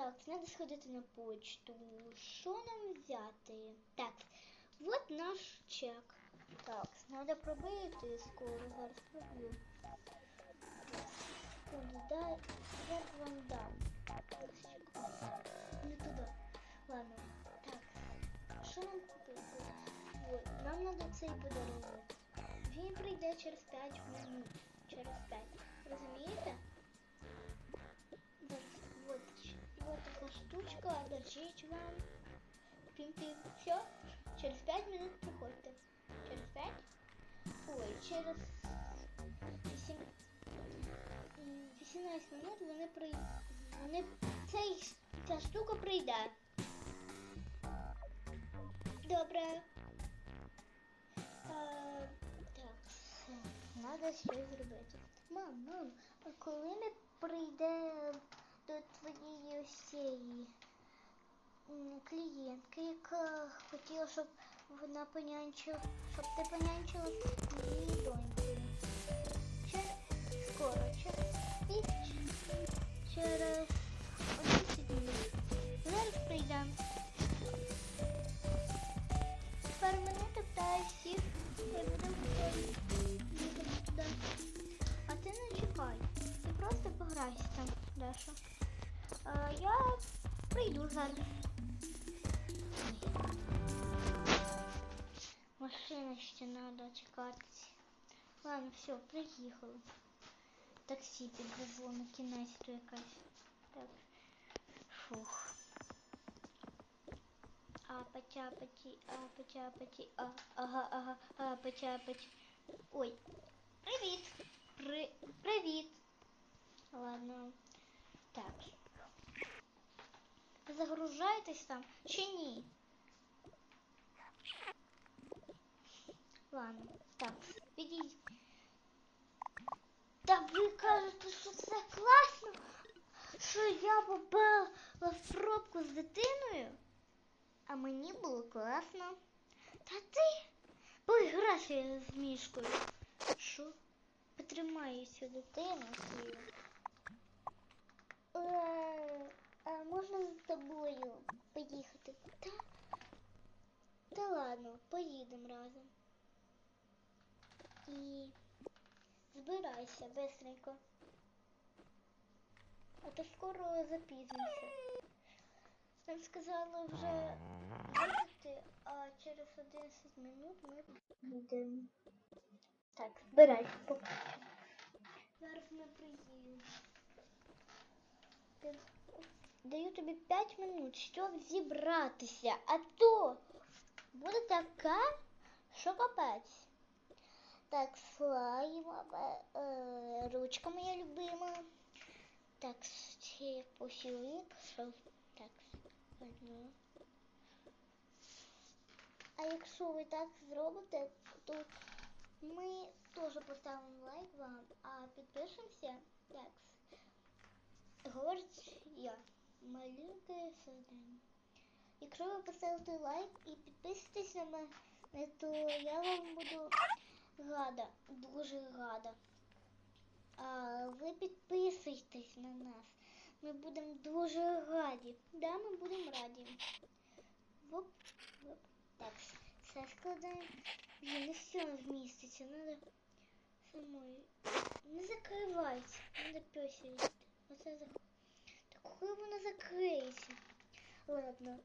Так, треба сходити на почту. Що нам взяти? Так, от наш чек. Так, треба пробити скоро, зараз проб'ю. Дай, я вам дам. Не туди. Ладно, так. Що нам купити? От, нам треба цей подарунок. Він прийде через 5 минут. Через 5. Розумієте? Вот така штучка, держіть вам. Пім-пім. Все, через 5 минут приходьте. Через 5? Ой, через 8, 18 минут вони при... Вони... Цей, ця штука прийде. Добре. А, так. Треба щось зробити. Мам, мам, а коли ми прийде до твоєї м, клієнтки, яка хотіла, щоб вона понянчила, щоб ти понянчила її доньку. Через скоро, через і через 11 днів. Зараз прийдемо. Тепер мене топтає всіх, я буду зараз. Машина ще треба чекати. Ладно, все, приїхали. Таксі підвезло на кінець то якась. Так. Фух. Апачапачі, апачапачі, а, ага, ага, апачапачі. Ой, привіт. При... Привіт. Ладно. Так. Загружаєтесь там чи ні? Ладно, так, підійдіть. Та ви кажете, що це класно, що я попала в пробку з дитиною, а мені було класно. Та ти поіграйся з мішкою. Що? Потримаю цю дитину свою. А можна з тобою поїхати? Та, та ладно, поїдемо разом. І збирайся быстренько. А то скоро запізнимося. Нам сказали вже їхати, а через 11 минут ми будемо. Так, збирайся поки. Зараз ми приїдемо. Ти- Даю тобі 5 минут, щоб зібратися, а то буде така, що капець. Так, слайм, е, ручка моя любима. Так, ще посілик, що так, одну. А якщо ви так зробите, то ми теж поставимо лайк вам, а підпишемося. Так, говорить Маленьке создання. Якщо ви поставите лайк і підписуєтесь на мене, то я вам буду рада, дуже рада. А ви підписуйтесь на нас. Ми будемо дуже раді. Да, ми будемо раді. Воп, воп. Так, все складаємо. Не все вміститься. Надо самой. Не закривайте. Надо пёсить. Оце за... Коли вона закриється? Ладно,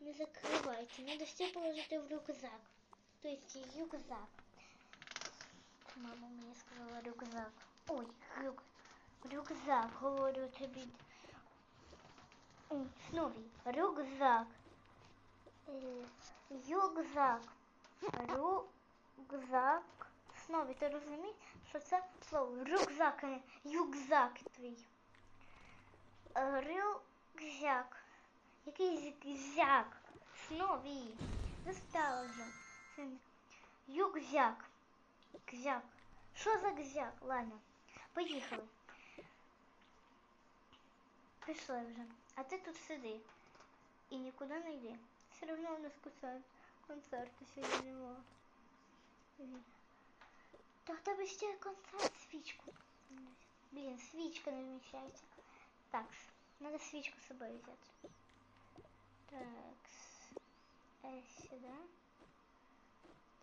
не закривайте. Надо все положити в рюкзак. То есть рюкзак. Мама мені сказала рюкзак. Ой, рюк... рюкзак, говорю тобі. Знову, рюкзак. Е, Рюкзак. Рюкзак. Знову, ти розумієш, що це слово рюкзак, а не юкзак твій. Рюкзак. Який зяк. Знову. Достала вже. Це Юкзак. Гзяк. Що за гзяк? Ладно, поїхали. Пішли вже. А ти тут сиди. І нікуди не йди. Все одно у нас концерт. Концерту сьогодні нема. Та тебе ще концерт свічку. Блін, свічка не вміщається. Так. Надо свечку с собой взять. Так. Э, сюда.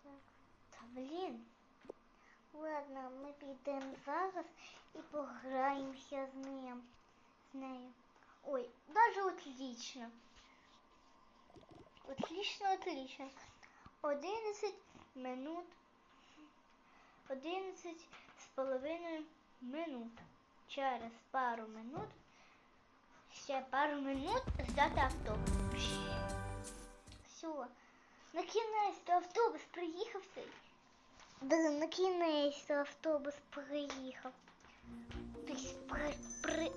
Так. Та блін. Ладно, ми підемо зараз і пограємося з ним. З нею. Ой, даже отлично. Отлично, отлично. 11 минут. 11 з половиною минут. Через пару минут. Ще пару минут ждати автобус. Все. На кінець то автобус приїхав цей. Да, на кінець то автобус приїхав. При, при,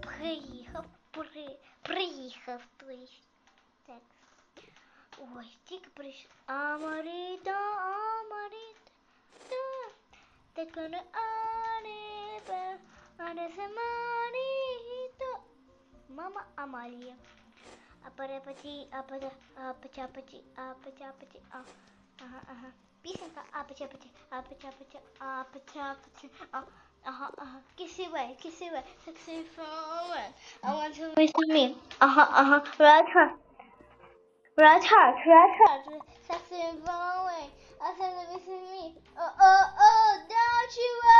приїхав. При, приїхав, тобто. Так. Ой, тільки прийшов. Амаріта, амаріта. Так не аріпе, а не самаріта. Мама Амалія. А перепаті, а пата, а патяпаті, а патяпаті, а. Ага, ага. Пісенька, а патяпаті, а патяпаті, а патяпаті, а. Ага, ага. Кисіве, кисіве, сексифове. I want to listen me. Ага, ага. Right heart. Right heart, right heart. Sexifovе. I said listen me. Oh, oh, oh, don't you worry.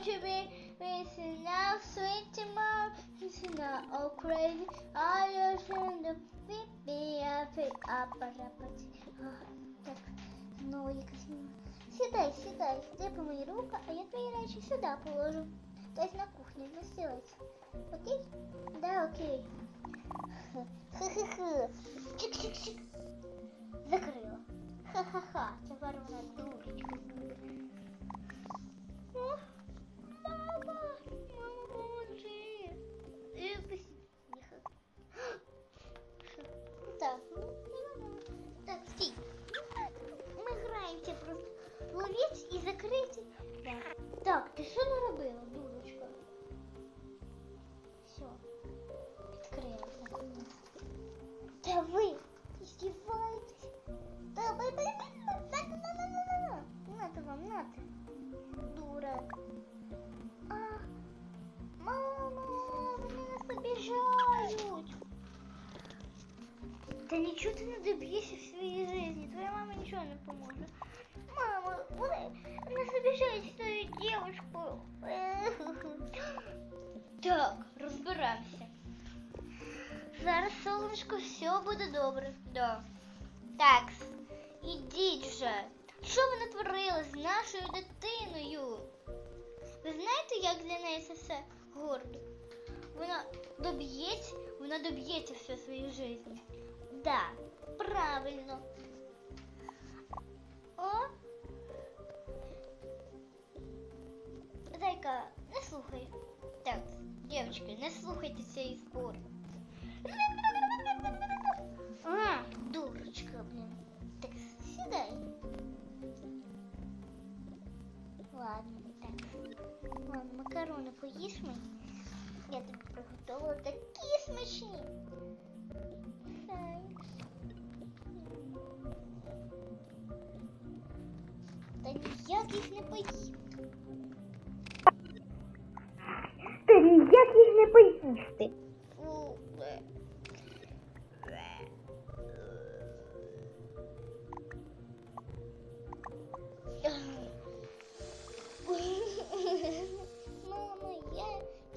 don't you be missing now, sweet tomorrow, missing out all crazy. I just want to beat me up, up, up, up, Так, знову якась міна. Сідай, сідай, де помий руку, а я твої речі сюди положу. Тобто на кухні, на стілець. Окей? Да, окей. Хе-хе-хе. Чик-чик-чик. Закрила. Ха-ха-ха, тепер вона що наробила, дурочка? Все. Відкрила наконець. Та ви издеваетесь? Да вы, вы, на, на, на, на, на, на. Нате вам, нате. Дура. А, мама, вони нас обижають. Та нічого ти не доб'єшся в своїй сонечко, все буде добре. Да. Так, ідіть вже. Що ви натворили з нашою дитиною? Ви знаєте, як для неї це все гордо? Вона доб'ється, вона доб'ється все своєї житті. Да, правильно. О. Зайка, не слухай. Так, дівчатки, не слухайте цієї спори. А, дурочка, блин. Так, сідай. Ладно, так. Ладно, макарони поїш мені. Я тобі приготувала такі смачні. Thanks. Та ніяк їх не поїм. Та ніяк їх не поїсти.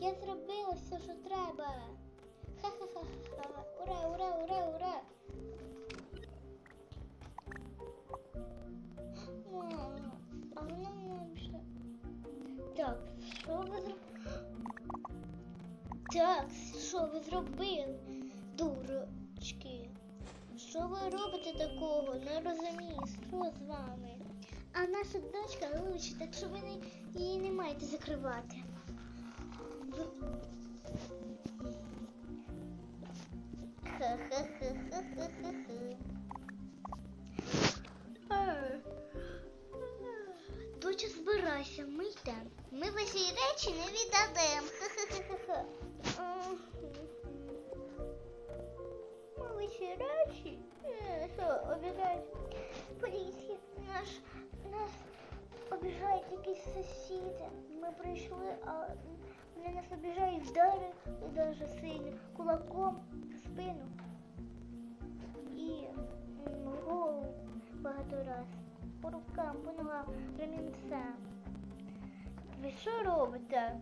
Я, зробила все, що треба. Ха-ха-ха-ха. Ура, ура, ура, ура. Мама, а вона менше. Так, що ви зробили? Так, що ви зробили, дурочки? Що ви робите такого? Не розумію, що з вами? А наша дочка лучше, так що ви її не маєте закривати. Доча, збирайся, ми йдемо. Ми ваші речі не віддадемо. Ми ваші речі? Е, обідають? Поліція, наш, наш, обіжають якісь сусіди. Ми прийшли, а вони нас обіжають вдари і дуже сильно кулаком в спину і в голову багато раз. По рукам, по ногам, ремінцем. Ви що робите?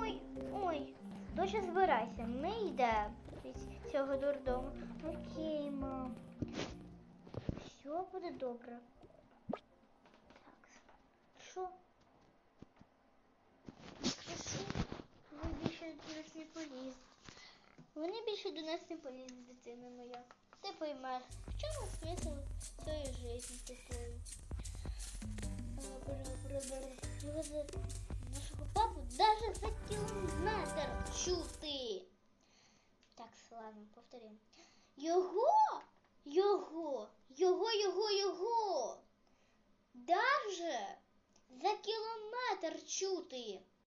Ой, ой, доча збирайся, ми йдемо з цього дурдому. Окей, мам. Все буде добре. Що? Що? Ви більше до нас не поліз. Вони більше до нас не полізуть, дитина моя. Ти поймеш, в чому смисл цієї житті такої. Нашого папу даже за кілометр чути. Так, ладно, повторимо. Його, його, його, його, його. Даже за кілометр чути.